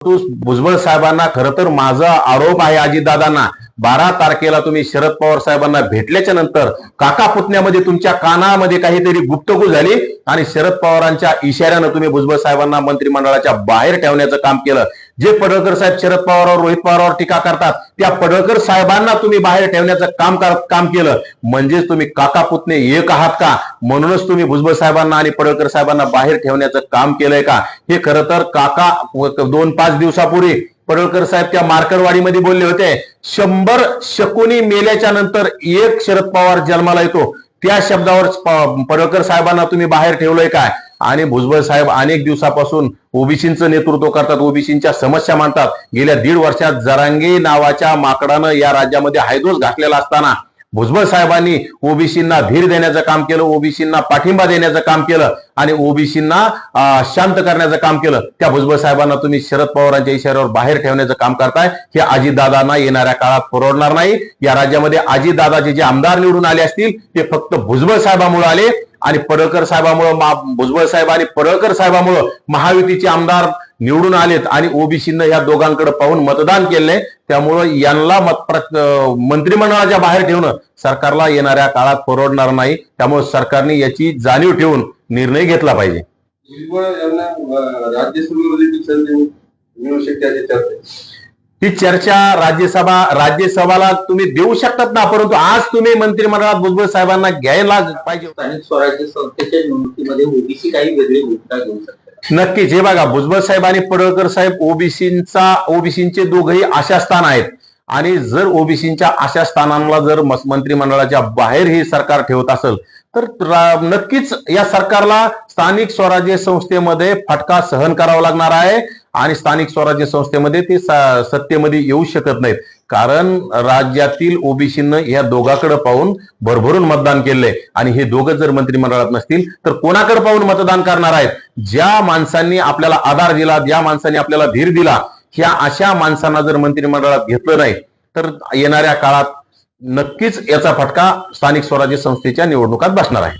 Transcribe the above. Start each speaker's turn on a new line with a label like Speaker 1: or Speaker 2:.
Speaker 1: तू भुजबळ साहेबांना खरं तर माझा आरोप आहे अजितदादांना बारा तारखेला तुम्ही शरद पवार साहेबांना भेटल्याच्या नंतर काका पुतण्यामध्ये तुमच्या कानामध्ये काहीतरी गुप्तगू झाली आणि शरद पवारांच्या इशाऱ्यानं तुम्ही भुजबळ साहेबांना मंत्रिमंडळाच्या बाहेर ठेवण्याचं काम केलं. जे पडळकर साहेब शरद पवारावर रोहित पवारवर टीका करतात त्या पडळकर साहेबांना तुम्ही बाहेर ठेवण्याचं काम काम केलं. म्हणजेच तुम्ही काका पुतणे एक आहात का? म्हणूनच तुम्ही भुजबळ साहेबांना आणि पडळकर साहेबांना बाहेर ठेवण्याचं काम केलंय का? हे खरं तर काका दोन पाच दिवसापूर्वी पडळकर साहेब त्या मार्करवाडीमध्ये बोलले होते शंभर शकुनी मेल्याच्या नंतर एक शरद पवार जन्माला येतो. त्या शब्दावर पडळकर साहेबांना तुम्ही बाहेर ठेवलंय काय? आणि भुजबळ साहेब अनेक दिवसापासून ओबीसींचं नेतृत्व करतात ओबीसींच्या समस्या मांडतात. गेल्या दीड वर्षात जरांगे नावाच्या माकडानं या राज्यामध्ये हायदोस घातलेला असताना भुजबळ साहेबांनी ओबीसींना धीर देण्याचं काम केलं ओबीसींना पाठिंबा देण्याचं काम केलं आणि ओबीसींना शांत करण्याचं काम केलं. त्या भुजबळ साहेबांना तुम्ही शरद पवारांच्या इशाऱ्यावर बाहेर ठेवण्याचं काम करताय. हे अजितदादांना येणाऱ्या काळात परवडणार नाही. या राज्यामध्ये अजितदादाचे जे आमदार निवडून आले असतील ते फक्त भुजबळ साहेबामुळे आले आणि पडळकर साहेबामुळं भुजबळ साहेब आणि पडळकर साहेबामुळं महायुतीचे आमदार निवडून आलेत आणि ओबीसीनं या दोघांकडे पाहून मतदान केलंय त्यामुळं यांना मंत्रिमंडळाच्या बाहेर ठेवणं सरकारला येणाऱ्या काळात परवडणार नाही त्यामुळे सरकारने याची जाणीव ठेवून निर्णय घेतला पाहिजे. ही चर्चा राज्यसभा राज्यसभाला तुम्ही देऊ शकतात ना परंतु आज तुम्ही मंत्रिमंडळात भुजबळ साहेबांना घ्यायला पाहिजे.
Speaker 2: स्थानिक स्वराज्य संस्थेच्या निवडणुकीमध्ये ओबीसी काही वेगळी भूमिका घेऊ शकतात
Speaker 1: नक्कीच. हे बघा भुजबळ साहेब आणि पडळकर साहेब ओबीसींचा ओबीसींचे दोघही आशा स्थान आहेत. आणि जर ओबीसींच्या अशा स्थानांना जर मंत्रिमंडळाच्या बाहेर हे सरकार ठेवत असेल तर नक्कीच या सरकारला स्थानिक स्वराज्य संस्थेमध्ये फटका सहन करावा लागणार आहे. आणि स्थानिक स्वराज्य संस्थेमध्ये ते सत्तेमध्ये येऊ शकत नाहीत. कारण राज्यातील ओबीसीनं या दोघाकडे पाहून भरभरून मतदान केलंय. आणि हे दोघं जर मंत्रिमंडळात नसतील तर कोणाकडे पाहून मतदान करणार आहेत? ज्या माणसांनी आपल्याला आधार दिला ज्या माणसांनी आपल्याला धीर दिला ह्या अशा माणसांना जर मंत्रिमंडळात घेतलं नाही तर येणाऱ्या काळात नक्कीच याचा फटका स्थानिक स्वराज्य संस्थेच्या निवडणुकात बसणार आहे.